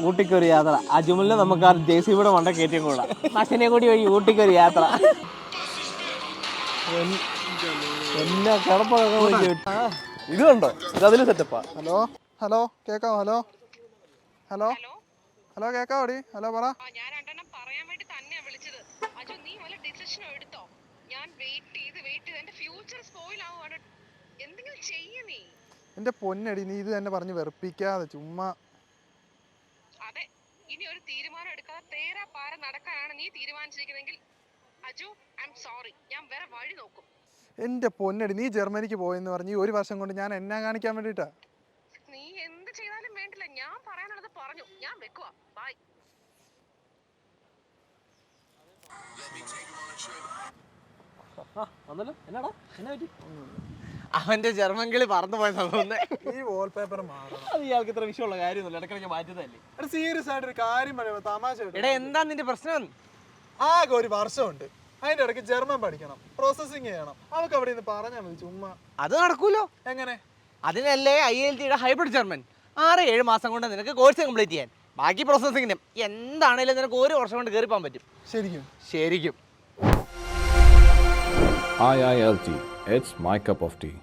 ഊട്ടിക്കൊരു യാത്ര. അജുമലിനെ നമുക്ക് ആ ജെ സി ബിയുടെ മണ്ട കയറ്റിയും കൂടാ മസിനെ കൂടി വഴി ഊട്ടിക്കൊരു യാത്ര. എൻ- എന്നാ കിടപ്പൊക്കെ. ഇത് കണ്ടോ? ഇത് അതിൽ സെറ്റപ്പാ. ഹലോ? ഹലോ? കേക്കാവോ? ഹലോ? ഹലോ? ഹലോ? കേക്കാവോടി? ഹലോ പറ. എന്റെ പൊന്നടി നീ ഇത് തന്നെ പറഞ്ഞ് വെറുപ്പിക്കാതെ ചുമ്മാ. ഇനി ഒരു തീരുമാനം എടുക്കാതെ തേരാ പാര നടക്കാനാണ് നീ തീരുമാനിച്ചിരിക്കുന്നതെങ്കിൽ അജു ഐ എം സോറി ഞാൻ വേറെ വഴി നോക്കും. എന്റെ പൊന്നടി നീ ജർമ്മനിക്ക് പോയെന്ന് പറഞ്ഞ് ഈ ഒരു വർഷം കൊണ്ട് ഞാൻ എന്നാ കാണിക്കാൻ വേണ്ടിട്ടാ നീ എന്ത് ചെയ്താലും വേണ്ടില്ല. ഞാൻ പറയാനുള്ളത് പറഞ്ഞു. ഞാൻ വെക്കുവാ. ബൈ വന്നല്ലോ. എന്നാടാ? എന്നാ പറ്റി? അവന്റെ ജർമ്മൻ കിളി പറന്നു പോയ സംഭവം ഈ വാൾപേപ്പർ മാറണം. അത് ഇയാൾക്ക് ഇത്ര വിഷയമുള്ള കാര്യമൊന്നുമില്ല. ഇടയ്ക്കിടയ്ക്ക് മാറ്റുന്നതല്ലേ? എടാ സീരിയസ് ആയിട്ട് ഒരു കാര്യം പറയുമ്പോൾ തമാശ എടാ എന്താ നിന്റെ പ്രശ്നം? ആകെ ഒരു വർഷമുണ്ട്. അതിന്റെ ഇടയ്ക്ക് ജർമ്മൻ പഠിക്കണം പ്രോസസ്സിങ് ചെയ്യണം. അവൾക്ക് അവിടെ നിന്ന് പറഞ്ഞാൽ മതി ചുമ്മാ. അത് നടക്കൂലോ? എങ്ങനെ? അതിനല്ലേ ഐ എൽ ടിയുടെ ഹൈബ്രിഡ് ജർമ്മൻ. ആറ് ഏഴ് മാസം കൊണ്ട് നിനക്ക് കോഴ്സ് കംപ്ലീറ്റ് ചെയ്യാൻ. ബാക്കി പ്രോസസ്സിങ്ങിനും എന്താണേലും നിനക്ക് ഒരു വർഷം കൊണ്ട് കയറി പോകാൻ പറ്റും. ശരിക്കും. ശരിക്കും. IILT, it's my cup of tea.